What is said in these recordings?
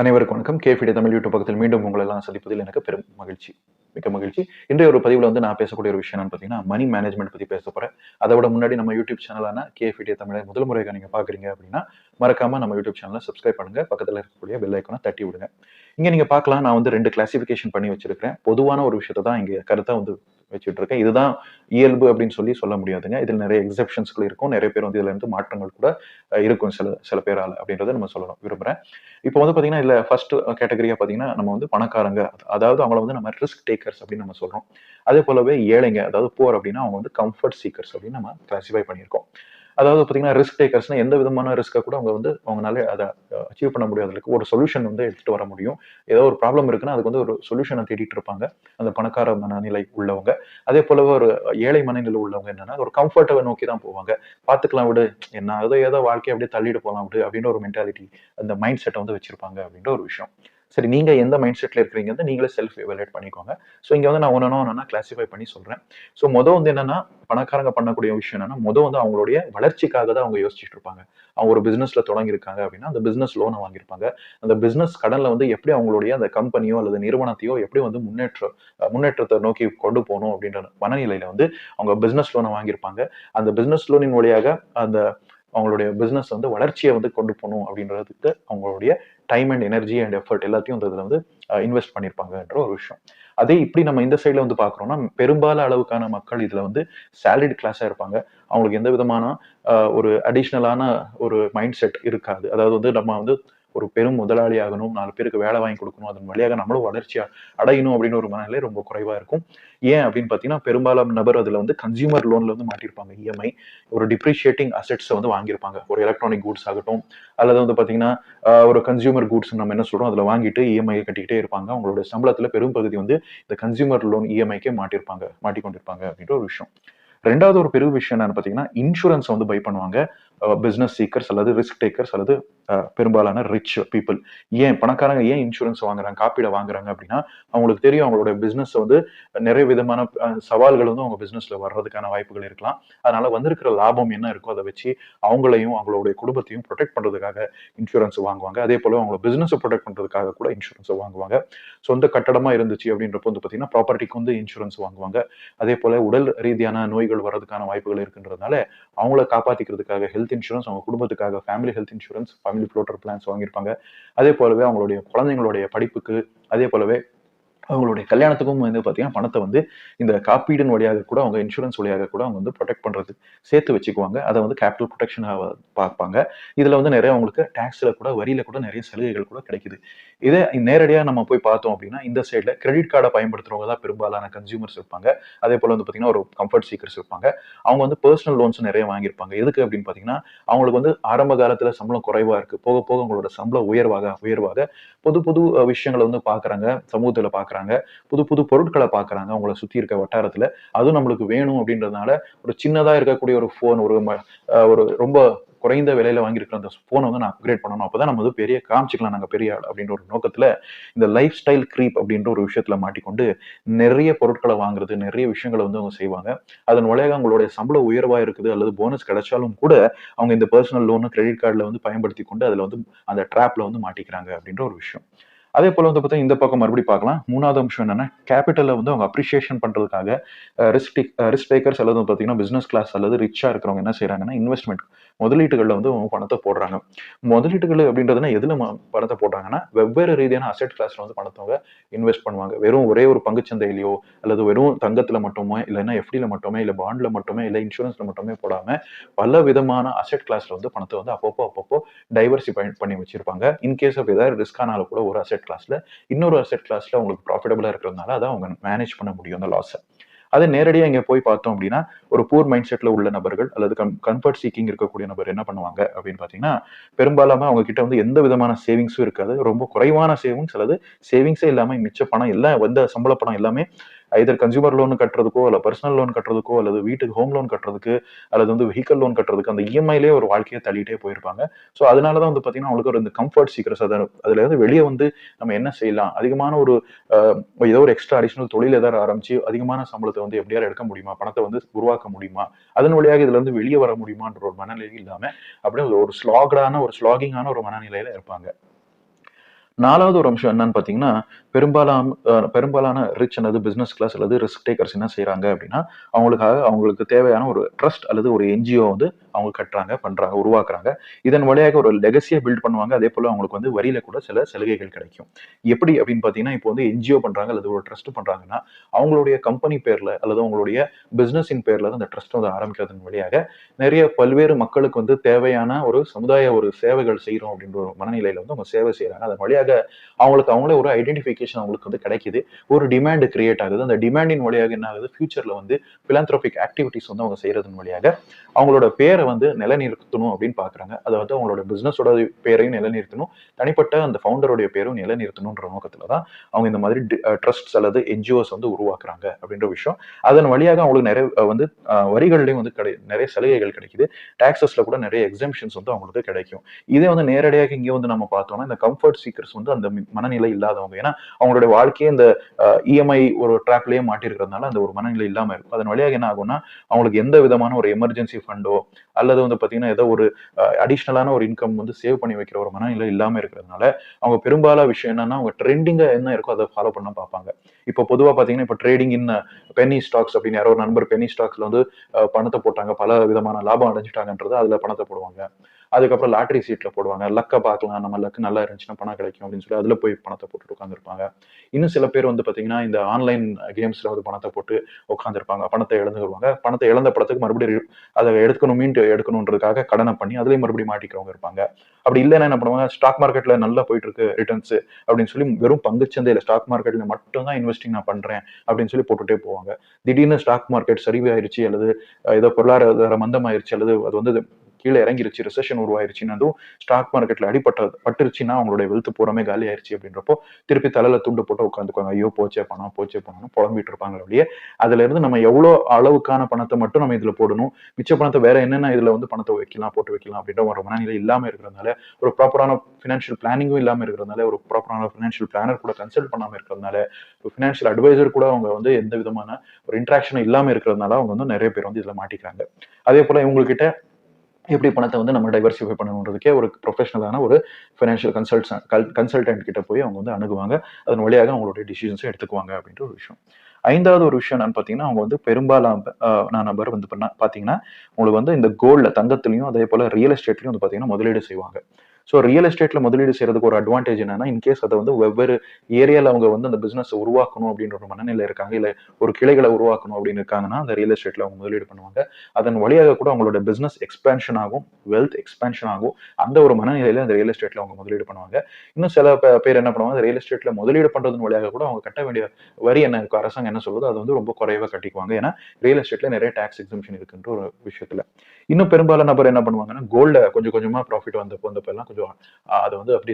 அனைவருக்கும் வணக்கம். கேஃபிடி தமிழ் யூடியூப் பக்கத்தில் மீண்டும் உங்களை எல்லாம் சந்திப்பதில் எனக்கு பெரும் மகிழ்ச்சி. மிக்க மகிழ்ச்சி. இன்றைய ஒரு பதிவில் வந்து நான் பேசக்கூடிய ஒரு விஷயம் என்னன்னு பார்த்தீங்கன்னா மணி மேனேஜ்மெண்ட் பற்றி பேச போகிறேன் அதோட முன்னாடி நம்ம யூடியூப் சேனலான கேஃபிடி தமிழை முதல் முறையாக நீங்கள் பார்க்குறீங்க அப்படின்னா மறக்காம நம்ம யூடியூப் சேனலை சப்ஸ்கிரைப் பண்ணுங்க. பக்கத்தில் இருக்கக்கூடிய பெல் ஐக்கனை தட்டி விடுங்க. இங்கே நீங்கள் பார்க்கலாம். நான் வந்து ரெண்டு கிளாசிஃபிகேஷன் பண்ணி வச்சிருக்கிறேன். பொதுவான ஒரு விஷயத்தை தான் இங்கே கருத்தை வந்து வச்சுட்டு இருக்கேன் இதுதான் இயல்பு அப்படின்னு சொல்லி சொல்ல முடியாதுங்க. இதில் நிறைய எக்ஸப்ஷன்ஸ்கள் இருக்கும். நிறைய பேர் வந்து இதுல இருந்து மாற்றங்கள் கூட இருக்கும் சில சில பேரால் அப்படின்றத நம்ம சொல்லணும். விரும்புகிறேன் இப்போ வந்து பார்த்தீங்கன்னா இதில் ஃபர்ஸ்ட் கேட்டகரியாக பார்த்தீங்கன்னா நம்ம வந்து பணக்காரங்க அதாவது அவங்கள வந்து நம்ம ரிஸ்க் டேக்கர்ஸ் அப்படின்னு நம்ம சொல்கிறோம் அதே போலவே ஏழைங்க அதாவது போர் அப்படின்னா அவங்க வந்து கம்ஃபர்ட் சீக்கர்ஸ் அப்படின்னு நம்ம கிளாசிஃபை பண்ணியிருக்கோம். அதாவது பார்த்தீங்கன்னா ரிஸ்க் டேக்கர்ஸ்னா எந்த விதமான ரிஸ்க்கை கூட அவங்க வந்து அவங்களால அதை அச்சீவ் பண்ண முடியாததுக்கு ஒரு சொல்யூஷன் வந்து எடுத்துட்டு வர முடியும். ஏதோ ஒரு ப்ராப்ளம் இருக்குன்னா அதுக்கு வந்து ஒரு சொல்யூஷனை தேடிட்டு இருப்பாங்க. அந்த பணக்கார மனநிலை உள்ளவங்க. அதே போலவே ஒரு ஏழை மனநிலை உள்ளவங்க என்னன்னா ஒரு கம்ஃபர்ட்டை நோக்கி தான் போவாங்க. பார்த்துக்கலாம் விடு. என்ன ஏதோ ஏதோ வாழ்க்கையை அப்படியே தள்ளிட்டு போகலாம் விடு அப்படின்ற ஒரு மென்டாலிட்டி அந்த மைண்ட் செட்டை வந்து வச்சிருப்பாங்க அப்படின்ற ஒரு விஷயம். சரி நீங்க எந்த மைண்ட் செட்ல இருக்கிறீங்க நீங்களே செல்ஃப் எவலேட் பண்ணிக்கோங்க. ஸோ இங்க வந்து நான் ஒன்னொன்னு ஒன்னா கிளாசிஃபை பண்ணி சொல்றேன். ஸோ மொதல் வந்து என்னன்னா பணக்காரங்க பண்ணக்கூடிய விஷயம் என்னன்னா மொதல் வந்து அவங்களுடைய வளர்ச்சிக்காக தான் அவங்க யோசிச்சுட்டு இருப்பாங்க. அவங்க ஒரு பிசினஸ்ல தொடங்கியிருக்காங்க அப்படின்னா அந்த பிசினஸ் லோனை வாங்கியிருப்பாங்க. அந்த பிசினஸ் கடன்ல வந்து எப்படி அவங்களுடைய அந்த கம்பெனியோ அல்லது நிறுவனத்தையோ எப்படி வந்து முன்னேற்ற முன்னேற்றத்தை நோக்கி கொண்டு போகணும் அப்படின்ற மனநிலையில வந்து அவங்க பிசினஸ் லோனை வாங்கியிருப்பாங்க. அந்த பிசினஸ் லோனின் வழியாக அந்த அவங்களுடைய பிஸ்னஸ் வந்து வளர்ச்சியை வந்து கொண்டு போகணும் அப்படின்றதுக்கு அவங்களுடைய time and energy and effort எல்லாத்தையும் வந்து இதில் வந்து இன்வெஸ்ட் பண்ணியிருப்பாங்கன்ற ஒரு விஷயம். அதே இப்படி நம்ம இந்த சைடில் வந்து பார்க்குறோம்னா பெரும்பால அளவுக்கான மக்கள் இதில் வந்து சேலரிட் கிளாஸாக இருப்பாங்க. அவங்களுக்கு எந்த விதமான ஒரு அடிஷ்னலான ஒரு மைண்ட் செட் இருக்காது. அதாவது வந்து நம்ம வந்து ஒரு பெரும் முதலாளி ஆகணும் நாலு பேருக்கு வேலை வாங்கி கொடுக்கணும் அதன் வழியாக நம்மளும் வளர்ச்சி அடையணும் அப்படின்னு ஒரு மனநிலை ரொம்ப குறைவா இருக்கும். ஏன் அப்படின்னு பார்த்தீங்கன்னா பெரும்பாலும் நபர் அதுல வந்து கன்சியூமர் லோன்ல வந்து மாட்டியிருப்பாங்க. இஎம்ஐ ஒரு டிப்ரிஷியேட்டிங் அசெட்ஸை வந்து வாங்கியிருப்பாங்க. ஒரு எலக்ட்ரானிக் கூட்ஸ் ஆகட்டும் அல்லது வந்து பார்த்தீங்கன்னா ஒரு கன்சியூமர் கூட்ஸ் நம்ம என்ன சொல்றோம் அதில் வாங்கிட்டு இஎம்ஐ கட்டிக்கிட்டே இருப்பாங்க. அவங்களோட சம்பளத்துல பெரும் பகுதி வந்து இந்த கன்சியூமர் லோன் இஎம்ஐக்கே மாட்டியிருப்பாங்க மாட்டிக்கொண்டிருப்பாங்க அப்படின்ற ஒரு விஷயம். ரெண்டாவது ஒரு பெரிய விஷயம் என்னன்னு பார்த்தீங்கன்னா இன்சூரன்ஸ் வந்து பை பண்ணுவாங்க. Uh, பிஸ்னஸ் சீக்கர்ஸ் அல்லது ரிஸ்க் டேக்கர்ஸ் அல்லது uh, பெரும்பாலான ரிச் பீப்புள் ஏன்? பணக்காரங்க ஏன் இன்சூரன்ஸ் வாங்குறாங்க? காப்பீடை வாங்குறாங்க அப்படின்னா அவங்களுக்கு தெரியும் அவங்களோட பிஸ்னஸ் வந்து நிறைய விதமான uh, சவால்கள் வந்து அவங்க பிஸ்னஸ்ல வர்றதுக்கான வாய்ப்புகள் இருக்கலாம். அதனால வந்திருக்கிற லாபம் என்ன இருக்கோ அதை வச்சு அவங்களையும் அவங்களுடைய குடும்பத்தையும் ப்ரொடெக்ட் பண்றதுக்காக இன்சூரன்ஸ் வாங்குவாங்க. அதே போல அவங்களோட பிசினஸ் ப்ரொடெக்ட் பண்றதுக்காக கூட இன்சூரன்ஸ் வாங்குவாங்க. சொந்த கட்டடமா இருந்துச்சு அப்படின்றப்போ வந்து பாத்தீங்கன்னா ப்ராப்பர்ட்டிக்கு வந்து இன்சூரன்ஸ் வாங்குவாங்க. அதே போல உடல் ரீதியான நோய்கள் வர்றதுக்கான வாய்ப்புகள் இருக்குன்றதுனால அவங்கள காப்பாத்திக்கிறதுக்காக ஹெல்த் ஹெல்த் இன்சூரன்ஸ் அவங்க குடும்பத்துக்காக family health insurance family floater plans வாங்கியிருப்பாங்க. அதே போலவே அவங்களுடைய குழந்தைங்களுடைய படிப்புக்கு அதே போலவே அவங்களுடைய கல்யாணத்துக்கும் வந்து பார்த்தீங்கன்னா பணத்தை வந்து இந்த காப்பீடின் வழியாக கூட அவங்க இன்சூரன்ஸ் வழியாக கூட அவங்க வந்து ப்ரொடெக்ட் பண்ணுறது சேர்த்து வச்சுக்குவாங்க. அதை வந்து கேபிட்டல் ப்ரொடெக்ஷனாக பார்ப்பாங்க. இதில் வந்து நிறைய அவங்களுக்கு டேக்ஸில் கூட வரியில் கூட நிறைய சலுகைகள் கூட கிடைக்குது. இதே நேரடியாக நம்ம போய் பார்த்தோம் அப்படின்னா இந்த சைடில் கிரெடிட் கார்டை பயன்படுத்துறவங்க தான் பெரும்பாலான கன்சியூமர்ஸ் இருப்பாங்க. அதே போல் வந்து பார்த்தீங்கன்னா ஒரு கம்ஃபர்ட் சீக்கர்ஸ் இருப்பாங்க. அவங்க வந்து பர்சனல் லோன்ஸ் நிறைய வாங்கியிருப்பாங்க. எதுக்கு அப்படின்னு பார்த்தீங்கன்னா அவங்களுக்கு வந்து ஆரம்ப காலத்தில் சம்பளம் குறைவாக இருக்குது போக போக அவங்களோட சம்பளம் உயர்வாக உயர்வாக புது புது விஷயங்களை வந்து பார்க்குறாங்க சமூகத்தில் பார்க்குறாங்க புது புது பொருட்களை பார்க்குறாங்க. அவங்கள சுத்தி இருக்க வட்டாரத்துல. அதுவும் நம்மளுக்கு வேணும் அப்படின்றதுனால ஒரு சின்னதா இருக்கக்கூடிய ஒரு ஃபோன் ஒரு ஒரு ரொம்ப குறைந்த விலையில வாங்கியிருக்கிற அந்த ஃபோனை வந்து நான் அப்கிரேட் பண்ணணும். அப்பதான் நம்ம வந்து பெரிய காமிச்சிக்கலாம் நாங்க பெரிய ஆள் அப்படின்ற ஒரு நோக்கத்துல இந்த லைஃப் ஸ்டைல் க்ரீப் அப்படின்ற ஒரு விஷயத்துல மாட்டிக்கொண்டு நிறைய பொருட்களை வாங்குறது நிறைய விஷயங்களை வந்து அவங்க செய்வாங்க. அதன் வழியாக அவங்களுடைய சம்பள உயர்வாக இருக்குது அல்லது போனஸ் கிடைச்சாலும் கூட அவங்க இந்த பர்சனல் லோனு கிரெடிட் கார்டில் வந்து பயன்படுத்தி கொண்டு அதில் வந்து அந்த ட்ராப்ல வந்து மாட்டிக்கிறாங்க அப்படின்ற ஒரு விஷயம். அதே போல் வந்து பார்த்தா இந்த பக்கம் மறுபடியும் பார்க்கலாம். மூணாவது அம்சம் என்னன்னா கேபிட்டலை வந்து அவங்க அப்ரிஷியேஷன் பண்ணுறதுக்காக ரிஸ்க் ரிஸ்க் டேக்கர்ஸ் அல்லது பார்த்தீங்கன்னா பிஸ்னஸ் கிளாஸ் அல்லது ரிச்சாக இருக்கிறவங்க என்ன செய்கிறாங்கன்னா இன்வெஸ்ட்மெண்ட் முதலீட்டுகளில் வந்து அவங்க பணத்தை போடுறாங்க. முதலீட்டுகள் அப்படின்றதுனா எதில் ம- பணத்தை போடுறாங்கன்னா வெவ்வேறு ரீதியான அசெட் கிளாஸில் வந்து பணத்தவங்க இன்வெஸ்ட் பண்ணுவாங்க. வெறும் ஒரே ஒரு பங்குச்சந்தையிலையோ அல்லது வெறும் தங்கத்தில் மட்டுமே இல்லைன்னா எஃப்டியில் மட்டுமே இல்லை பாண்டில் மட்டுமே இல்லை இன்சூரன்ஸில் மட்டுமே போடாமல் பல விதமான அசெட் கிளாஸில் வந்து பணத்தை வந்து அப்பப்போ அப்பப்போ டைவர்சிஃபை பண்ணி வச்சிருப்பாங்க. இன்கேஸ் ஆஃப் ஏதாவது ரிஸ்க் ஆனாலும் கூட ஒரு அசெட் கிளாஸில் இன்னொரு அசெட் கிளாஸ்ல உங்களுக்கு ப்ராஃபிட்டபுளாக இருக்கிறதுனால அதை அவங்க மேனேஜ் பண்ண முடியும் அந்த லாஸை அதை நேரடியாக இங்கே போய் பார்த்தோம் அப்படின்னா ஒரு பூர் மைண்ட் செட்ல உள்ள நபர்கள் அல்லது கம் கம்ஃபர்ட் சீக்கிங் இருக்கக்கூடிய நபர் என்ன பண்ணுவாங்க அப்படின்னு பார்த்தீங்கன்னா பெரும்பாலாம அவங்க கிட்ட வந்து எந்த விதமான சேவிங்ஸும் இருக்காது. ரொம்ப குறைவான சேவிங்ஸ் அல்லது சேவிங்ஸே இல்லாமல் மிச்ச பணம் எல்லாம் வந்த சம்பள பணம் எல்லாமே ஐதர் கன்சியூமர் லோன் கட்டுறதுக்கோ அல்ல பர்சனல் லோன் கட்டுறதுக்கோ அல்லது வீட்டுக்கு ஹோம் லோன் கட்டுறதுக்கு அல்லது வந்து வெஹிக்கல் லோன் கட்டுறதுக்கு அந்த இஎம்ஐலேயே ஒரு வாழ்க்கையை தள்ளிட்டே போயிருப்பாங்க. ஸோ அதனால தான் வந்து பார்த்தீங்கன்னா அவங்களுக்கு ஒரு இந்த கம்ஃபர்ட் சீக்கிரஸ் அதை அதில் இருந்து வெளியே வந்து நம்ம என்ன செய்யலாம்? அதிகமான ஒரு ஏதோ ஒரு எக்ஸ்ட்ரா அடிஷனல் தொழில் ஏதாவது ஆரம்பிச்சு அதிகமான சம்பளத்தை வந்து எப்படியாவது எடுக்க முடியுமா? பணத்தை வந்து உருவாக்க முடியுமா? அதன் வழியாக இதுல இருந்து வெளியே வர முடியுமான்ற ஒரு மனநிலை இல்லாம அப்படியே ஒரு ஸ்லாக்டான ஒரு ஸ்லாகிங்கான ஒரு மனநிலையில இருப்பாங்க. நாலாவது ஒரு அம்சம் என்னன்னு பார்த்தீங்கன்னா பெரும்பாலான பெரும்பாலான ரிச் அல்லது பிஸ்னஸ் கிளாஸ் அல்லது ரிஸ்க் டேக்கர்ஸ் என்ன செய்கிறாங்க அப்படின்னா அவங்களுக்காக அவங்களுக்கு தேவையான ஒரு ட்ரஸ்ட் அல்லது ஒரு என்ஜிஓ வந்து அவங்க கட்டுறாங்க பண்ணுறாங்க உருவாக்குறாங்க. இதன் வழியாக ஒரு லெகசியை பில்ட் பண்ணுவாங்க. அதே போல் அவங்களுக்கு வந்து வரியில கூட சில சலுகைகள் கிடைக்கும். எப்படி அப்படின்னு பார்த்தீங்கன்னா இப்போ வந்து என்ஜிஓ பண்ணுறாங்க அல்லது ஒரு ட்ரஸ்ட் பண்றாங்கன்னா அவங்களுடைய கம்பெனி பேரில் அல்லது அவங்களுடைய பிஸ்னஸின் பேரில் அந்த ட்ரஸ்ட் வந்து ஆரம்பிக்கிறதன் வழியாக நிறைய பல்வேறு மக்களுக்கு வந்து தேவையான ஒரு சமுதாய ஒரு சேவைகள் செய்கிறோம் அப்படின்ற ஒரு மனநிலையில் வந்து அவங்க சேவை செய்கிறாங்க அதன் வழியாக அவங்களுக்கு அவங்களே ஒரு ஐடென்டிஃபிகேஷன் அவங்களுக்கு வந்து கிடைக்குது. ஒரு டிமாண்ட் கிரியேட் ஆகுது. அந்த டிமாண்டின் வழியாக என்ன ஆகுது? ஃபியூச்சர்ல வந்து பிலாந்த்ரோபிக் ஆக்டிவிட்டிஸ் வந்து அவங்க செய்யறதன் வழியாக அவங்களோட பேரை வந்து நிலைநிறுத்தணும் அப்படின்னு பாக்குறாங்க. அதாவது அவங்களோட பிசினஸோட பேரையும் நிலைநிறுத்தணும். தனிப்பட்ட அந்த ஃபவுண்டருடைய பேரும் நிலைநிறுத்தணுன்ற நோக்கத்துல தான் அவங்க இந்த மாதிரி ட்ரஸ்ட்ஸ் அல்லது என்ஜிஓஸ் வந்து உருவாக்குறாங்க அப்படின்ற விஷயம். அதன் வழியாக அவங்களுக்கு நிறைய வந்து அஹ், வந்து கிடை நிறைய சலுகைகள் கிடைக்குது. டாக்ஸஸ்ல கூட நிறைய எக்ஸம்ஷன்ஸ் வந்து அவங்களுக்கு கிடைக்கும். இதே வந்து நேரடியாக இங்கே வந்து நம்ம பார்த்தோம்னா இந்த கம்ஃபர்ட் சீக்கர்ஸ் வந்து அந்த மனநிலை இல்லாதவங்க. ஏன்னா அவங்களுடைய வாழ்க்கையே இந்த இஎம்ஐ ஒரு ட்ராப்லயே மாட்டிருக்கிறதுனால அந்த ஒரு மனநிலை இல்லாம இருக்கும். அதன் வழியாக என்ன ஆகும்னா அவங்களுக்கு எந்த விதமான ஒரு எமர்ஜென்சி ஃபண்டோ அல்லது வந்து பாத்தீங்கன்னா ஏதோ ஒரு அடிஷ்னலான ஒரு இன்கம் வந்து சேவ் பண்ணி வைக்கிற ஒரு மனநிலை இல்லாம இருக்கிறதுனால அவங்க பெரும்பாலான விஷயம் என்னன்னா அவங்க ட்ரெண்டிங்கா என்ன இருக்கோ அதை ஃபாலோ பண்ண பார்ப்பாங்க. இப்போ பொதுவா பாத்தீங்கன்னா இப்போ ட்ரேடிங் இன் பெனி ஸ்டாக்ஸ் அப்படின்னு யாரோ ஒரு நண்பர் பெனி ஸ்டாக்ஸ்ல வந்து பணத்தை போட்டாங்க. பல விதமான லாபம் அடைஞ்சிட்டாங்கன்றது அதுல பணத்தை போடுவாங்க. அதுக்கப்புறம் லாட்டரி சீட்ல போடுவாங்க. லக்கை பார்க்கலாம் நம்ம லக்கு நல்லா இருந்துச்சுன்னா பணம் கிடைக்கும் அப்படின்னு சொல்லி அதுல போய் பணத்தை போட்டுட்டு உட்காந்துருப்பாங்க இன்னும் சில பேர் வந்து பாத்தீங்கன்னா இந்த ஆன்லைன் கேம்ஸ்ல வந்து பணத்தை போட்டு உட்காந்துருப்பாங்க பணத்தை இழந்துருவாங்க பணத்தை இழந்த படத்துக்கு மறுபடியும் அதை எடுக்கணும் மீண்டு எடுக்கணுன்றதுக்காக கடனை பண்ணி அதுலயும் மறுபடியும் மாட்டிக்கிறவங்க இருப்பாங்க. அப்படி இல்லைன்னா என்ன பண்ணுவாங்க? ஸ்டாக் மார்க்கெட்ல நல்லா போயிட்டு இருக்கு ரிட்டர்ன்ஸ் அப்படின்னு சொல்லி வெறும் பங்குச்சந்தையில ஸ்டாக் மார்க்கெட்ல மட்டும் தான் இன்வெஸ்டிங் நான் பண்றேன் அப்படின்னு சொல்லி போட்டுட்டே போவாங்க. திடீர்னு ஸ்டாக் மார்க்கெட் சரிவு ஆயிருச்சு அல்லது ஏதோ பொருளாதார மந்தம் ஆயிருச்சு அல்லது அது வந்து கீழே இறங்கிருச்சு ரிசெஷன் உருவாயிருச்சுன்னு அதுவும் ஸ்டாக் மார்க்கெட்ல அடிபட்ட பட்டுருச்சுன்னா அவங்களுடைய வெல்த் பூராமே காலி ஆயிருச்சு அப்படின்றப்போ திருப்பி தலையில துண்டு போட்டு உட்காந்துக்குவாங்க. ஐயோ போச்சே பணம் போச்சே பணம்னு புலம்பிட்டு இருப்பாங்க அப்படியே அதுல இருந்து நம்ம எவ்வளோ அளவுக்கான பணத்தை மட்டும் நம்ம இதுல போடணும் மிச்ச பணத்தை வேற என்னென்ன இதுல வந்து பணத்தை வைக்கலாம் போட்டு வைக்கலாம் அப்படின்ற ஒரு மனநிலை இல்லாம இருக்கிறதுனால ஒரு ப்ராப்பரான ஃபினான்ஷியல் பிளானிங்கும் இல்லாம இருக்கிறதுனால ஒரு ப்ராப்பரான ஃபினான்ஷியல் பிளானர் கூட கன்சல்ட் பண்ணாம இருக்கிறதுனால ஒரு ஃபினான்ஷியல் அட்வைசர் கூட அவங்க வந்து எந்த விதமான ஒரு இன்ட்ராக்ஷனும் இல்லாம இருக்கிறதுனால அவங்க வந்து நிறைய பேர் வந்து இதுல மாட்டிக்கிறாங்க. அதே போல இவங்ககிட்ட எப்படி பணத்தை வந்து நம்ம டைவர்சிஃபை பண்ணணுன்றதுக்கே ஒரு ப்ரொஃபஷனலான ஒரு ஃபினான்ஷியல் கன்சல்ட் கன்சல்டன்ட் கிட்ட போய் அவங்க வந்து அணுகுவாங்க. அதன் வழியாக அவங்களுடைய டிசிஷன்ஸை எடுத்துக்குவாங்க அப்படின்ற ஒரு விஷயம். ஐந்தாவது ஒரு விஷயம் என்னன்னு பார்த்தீங்கன்னா அவங்க வந்து பெரும்பாலான நான் நபர் வந்து பண்ணா பார்த்தீங்கன்னா உங்களுக்கு வந்து இந்த கோல்டில் தங்கத்துலையும் அதே போல் ரியல் எஸ்டேட்லையும் வந்து பார்த்தீங்கன்னா முதலீடு செய்வாங்க. ஸோ ரியல் எஸ்டேட்ல முதலீடு செய்யறதுக்கு ஒரு அட்வான்டேஜ் என்னன்னா இன்கேஸ் அதை வந்து வெவ்வேறு ஏரியால அவங்க வந்து அந்த பிசினஸ் உருவாக்கணும் அப்படின்ற ஒரு மனநிலை இருக்காங்க. இல்ல ஒரு கிளைகளை உருவாக்கணும் அப்படின்னு இருக்காங்கன்னா அந்த ரியல் எஸ்டேட்ல அவங்க முதலீடு பண்ணுவாங்க. அதன் வழியாக கூட அவங்களோட பிசினஸ் எக்ஸ்பேன்ஷன் ஆகும் வெல்த் எக்ஸ்பேன்ஷன் ஆகும். அந்த ஒரு மனநிலையில அந்த ரியல் எஸ்டேட்ல அவங்க முதலீடு பண்ணுவாங்க. இன்னும் சில பேர் என்ன பண்ணுவாங்க? ரியல் எஸ்டேட்ல முதலீடு பண்றதன் வழியாக கூட அவங்க கட்ட வேண்டிய வரி என்ன அரசாங்கம் என்ன சொல்லுதோ அது வந்து ரொம்ப குறைவாக கட்டிக்குவாங்க. ஏன்னா ரியல் எஸ்டேட்ல நிறைய டாக்ஸ் எக்ஸம்ஷன் இருக்குன்ற ஒரு விஷயத்துல. இன்னும் பெரும்பாலான நபர் என்ன பண்ணுவாங்கன்னா கோல்ட கொஞ்சம் கொஞ்சமா ப்ராஃபிட் வந்தப்போ வந்தப்போ எல்லாம் கொஞ்சம் அதை வந்து அப்படி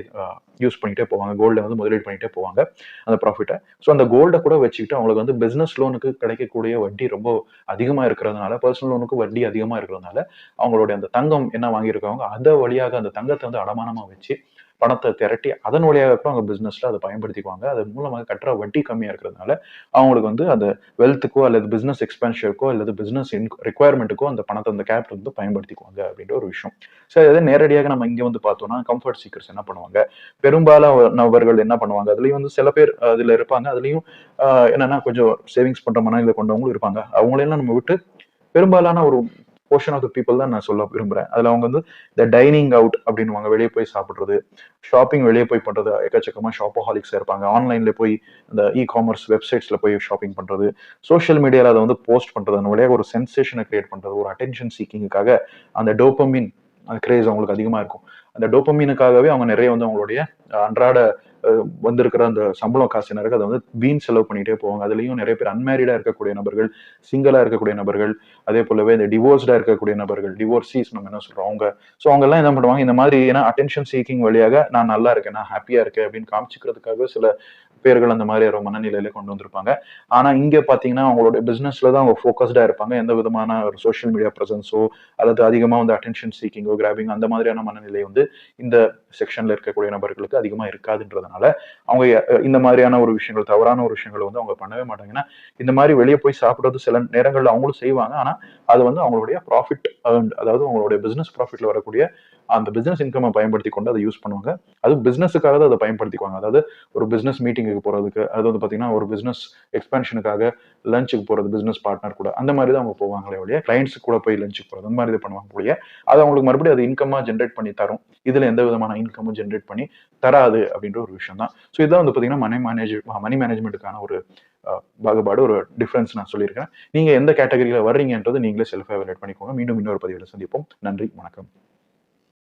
யூஸ் பண்ணிட்டே போவாங்க. கோல்டில் வந்து முதலீடு பண்ணிட்டே போவாங்க அந்த ப்ராஃபிட்டை ஸோ அந்த கோல்டை கூட வச்சுக்கிட்டு அவங்களுக்கு வந்து பிஸ்னஸ் லோனுக்கு கிடைக்கக்கூடிய வட்டி ரொம்ப அதிகமாக இருக்கிறதுனால பர்சனல் லோனுக்கு வட்டி அதிகமாக இருக்கிறதுனால அவங்களுடைய அந்த தங்கம் என்ன வாங்கியிருக்காங்க அதை வழியாக அந்த தங்கத்தை வந்து அடமானமாக வச்சு பணத்தை திரட்டி அதன் வழியாக கூட அவங்க பிஸ்னஸ்ல அதை பயன்படுத்திக்குவாங்க. அது மூலமாக கட்டுற வட்டி கம்மியா இருக்கிறதுனால அவங்களுக்கு வந்து அந்த வெல்த்துக்கோ அல்லது பிசினஸ் எக்ஸ்பென்ஷருக்கோ அல்லது பிசினஸ் ரெக்குவயர்மெண்ட்டுக்கோ அந்த பணத்தை அந்த கேபிட்டல் வந்து பயன்படுத்திக்குவாங்க அப்படின்ற ஒரு விஷயம். ஸோ இதே நேரடியாக நம்ம இங்க வந்து பார்த்தோம்னா கம்ஃபர்ட் சீக்கர்ஸ் என்ன பண்ணுவாங்க? பெரும்பாலானவர்கள் என்ன பண்ணுவாங்க? அதுலயும் வந்து சில பேர் அதுல இருப்பாங்க. அதுலயும் என்னன்னா கொஞ்சம் சேவிங்ஸ் பண்ற மனநிலை கொண்டவங்களும் இருப்பாங்க. அவங்களெல்லாம் நம்ம விட்டு பெரும்பாலான ஒரு போர்ஷன் ஆஃப் த பீப்புள் தான் நான் சொல்ல விரும்புறேன். அதுல அவங்க வந்து இந்த டைனிங் அவுட் அப்படின்னுவாங்க. வெளியே போய் சாப்பிட்றது ஷாப்பிங் வெளியே போய் பண்றது எக்கச்சக்கமா ஷாப்போஹாலிக்ஸ் இருப்பாங்க. ஆன்லைன்ல போய் இந்த இ காமர்ஸ் வெப்சைட்ஸ்ல போய் ஷாப்பிங் பண்றது சோஷியல் மீடியால அதை வந்து போஸ்ட் பண்றது அந்த வழியாக ஒரு சென்சேஷனை கிரியேட் பண்றது ஒரு அட்டென்ஷன் சீக்கிங்குக்காக அந்த டோப்பமின் அந்த கிரேஸ் அவங்களுக்கு அதிகமா இருக்கும். அந்த டோப்பமீனுக்காகவே அவங்க நிறைய வந்து அவங்களுடைய அன்றாட வந்திருக்கிற அந்த சம்பளம் காசு என்ன இருக்கு அதை வந்து வீண் செலவு பண்ணிட்டே போவாங்க. அதுலயும் நிறைய பேர் அன்மேரிடா இருக்கக்கூடிய நபர்கள் சிங்கிளா இருக்கக்கூடிய நபர்கள் அதே போலவே இந்த டிவோர்ஸ்டா இருக்கக்கூடிய நபர்கள் டிவோர்ஸீஸ் நம்ம என்ன சொல்றோம் அவங்க. ஸோ அவங்க எல்லாம் என்ன பண்ணுவாங்க இந்த மாதிரி ஏன்னா அட்டென்ஷன் சீக்கிங் வழியாக நான் நல்லா இருக்கேன் நான் ஹாப்பியா இருக்கேன் அப்படின்னு காமிச்சிக்கிறதுக்காக சில பேர்கள் அந்த மாதிரி ஒரு மனநிலையில கொண்டு வந்திருப்பாங்க. ஆனா இங்க பாத்தீங்கன்னா அவங்களோட பிசினஸ்ல தான் அவங்க ஃபோக்கஸ்டா இருப்பாங்க. எந்த விதமான ஒரு சோஷியல் மீடியா பிரசன்ஸோ அல்லது அதிகமா வந்து அட்டென்ஷன் சீக்கிங்கோ கிராபிங் அந்த மாதிரியான மனநிலை வந்து இந்த செக்ஷன்ல இருக்கக்கூடிய நபர்களுக்கு அதிகமா இருக்காதுன்றதுனால அவங்க இந்த மாதிரியான ஒரு விஷயங்கள் தவறான ஒரு விஷயங்களை வந்து அவங்க பண்ணவே மாட்டாங்கன்னா இந்த மாதிரி வெளியே போய் சாப்பிடுறது சில நேரங்கள்ல அவங்களும் செய்வாங்க. ஆனா அது வந்து அவங்களுடைய ப்ராஃபிட் அதாவது அவங்களுடைய பிசினஸ் ப்ராஃபிட்ல வரக்கூடிய அந்த பிசினஸ் இன்கம்மை பயன்படுத்தி கொண்டு அதை யூஸ் பண்ணுவாங்க. அது பிசினஸுக்காக தான் அதை பயன்படுத்திக்குவாங்க. அதாவது ஒரு பிசினஸ் மீட்டிங்குக்கு போகிறதுக்கு அது வந்து பார்த்தீங்கன்னா ஒரு பிசினஸ் எக்ஸ்பென்ஷனுக்காக லஞ்சுக்கு போகிறது பிசினஸ் பார்ட்னர் கூட அந்த மாதிரி தான் அவங்க போவாங்களே ஒழிய கிளைண்ட்ஸ் கூட போய் லஞ்சுக்கு போகிறது அந்த மாதிரி இது பண்ணுவாங்க ஒழிய அது அவங்களுக்கு மறுபடியும் அது இன்கம்மாக ஜென்ரேட் பண்ணி தரும். இதில் எந்த விதமான இன்கமும் ஜென்ரேட் பண்ணி தராது அப்படின்ற ஒரு விஷயம் தான் ஸோ இதான் வந்து பார்த்தீங்கன்னா மணி மேனேஜ் மணி மேனேஜ்மெண்ட்டுக்கான ஒரு பாகுபாடு ஒரு டிஃப்ரென்ஸ் நான் சொல்லியிருக்கேன் நீங்கள் எந்த கேட்டகரியில் வர்றீங்கன்றது நீங்களே செல்ஃப் எவலேட் பண்ணிக்கோங்க. மீண்டும் இன்னொரு பதிவில் சந்திப்போம். நன்றி வணக்கம்.